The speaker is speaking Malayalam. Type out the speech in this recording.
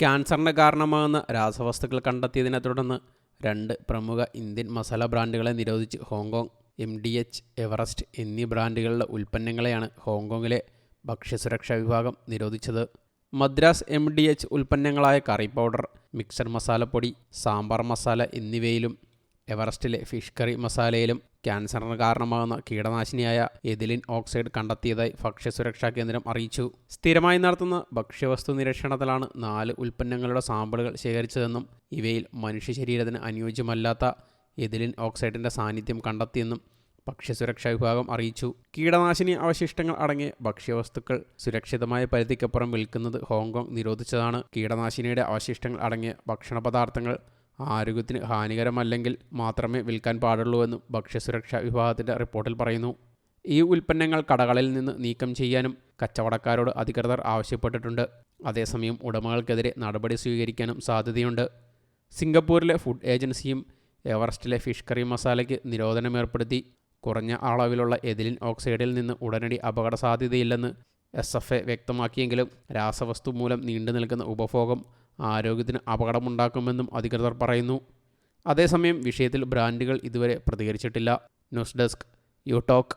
ക്യാൻസറിന് കാരണമാകുന്ന രാസവസ്തുക്കൾ കണ്ടെത്തിയതിനെ തുടർന്ന് രണ്ട് പ്രമുഖ ഇന്ത്യൻ മസാല ബ്രാൻഡുകളെ നിരോധിച്ച് Hong Kong M D H Everest എന്നീ ബ്രാൻഡുകളുടെ ഉൽപ്പന്നങ്ങളെയാണ് ഹോങ്കോങ്ങിലെ ഭക്ഷ്യസുരക്ഷാ വിഭാഗം നിരോധിച്ചത്. മദ്രാസ് എം ഡി എച്ച് ഉൽപ്പന്നങ്ങളായ കറി പൗഡർ മിക്സർ മസാലപ്പൊടി സാമ്പാർ മസാല എന്നിവയിലും എവറസ്റ്റിലെ ഫിഷ് കറി മസാലയിലും ക്യാൻസറിന് കാരണമാകുന്ന കീടനാശിനിയായ എതിലിൻ ഓക്സൈഡ് കണ്ടെത്തിയതായി ഭക്ഷ്യസുരക്ഷാ കേന്ദ്രം അറിയിച്ചു. സ്ഥിരമായി നടത്തുന്ന ഭക്ഷ്യവസ്തു നിരീക്ഷണത്തിലാണ് നാല് ഉൽപ്പന്നങ്ങളുടെ സാമ്പിളുകൾ ശേഖരിച്ചതെന്നും ഇവയിൽ മനുഷ്യ ശരീരത്തിന് അനുയോജ്യമല്ലാത്ത എതിലിൻ ഓക്സൈഡിന്റെ സാന്നിധ്യം കണ്ടെത്തിയെന്നും ഭക്ഷ്യസുരക്ഷാ വിഭാഗം അറിയിച്ചു. കീടനാശിനി അവശിഷ്ടങ്ങൾ അടങ്ങിയ ഭക്ഷ്യവസ്തുക്കൾ സുരക്ഷിതമായ പരിധിക്കപ്പുറം വിൽക്കുന്നത് ഹോങ്കോങ് നിരോധിച്ചതാണ്. കീടനാശിനിയുടെ അവശിഷ്ടങ്ങൾ അടങ്ങിയ ഭക്ഷണ പദാർത്ഥങ്ങൾ ആരോഗ്യത്തിന് ഹാനികരമല്ലെങ്കിൽ മാത്രമേ വിൽക്കാൻ പാടുള്ളൂ എന്ന് ഭക്ഷ്യസുരക്ഷാ വിഭാഗത്തിന്റെ റിപ്പോർട്ടിൽ പറയുന്നു. ഈ ഉൽപ്പന്നങ്ങൾ കടകളിൽ നിന്ന് നീക്കം ചെയ്യാനും കച്ചവടക്കാരോട് അധികൃതർ ആവശ്യപ്പെട്ടിട്ടുണ്ട്. അതേസമയം ഉടമകൾക്കെതിരെ നടപടി സ്വീകരിക്കാനും സാധ്യതയുണ്ട്. സിംഗപ്പൂരിലെ ഫുഡ് ഏജൻസിയും എവറസ്റ്റിലെ ഫിഷ് കറി മസാലയ്ക്ക് നിരോധനം ഏർപ്പെടുത്തി കുറഞ്ഞ അളവിലുള്ള എതിലിൻ ഓക്സൈഡിൽ നിന്ന് ഉടനടി അപകട സാധ്യതയില്ലെന്ന് എസ് എഫ് എ വ്യക്തമാക്കിയെങ്കിലും രാസവസ്തു മൂലം നീണ്ടു നിൽക്കുന്ന ഉപഭോഗം ആരോഗ്യത്തിന് അപകടമുണ്ടാക്കുമെന്നും അധികൃതർ പറയുന്നു. അതേസമയം വിഷയത്തിൽ ബ്രാൻഡുകൾ ഇതുവരെ പ്രതികരിച്ചിട്ടില്ല. News desk you talk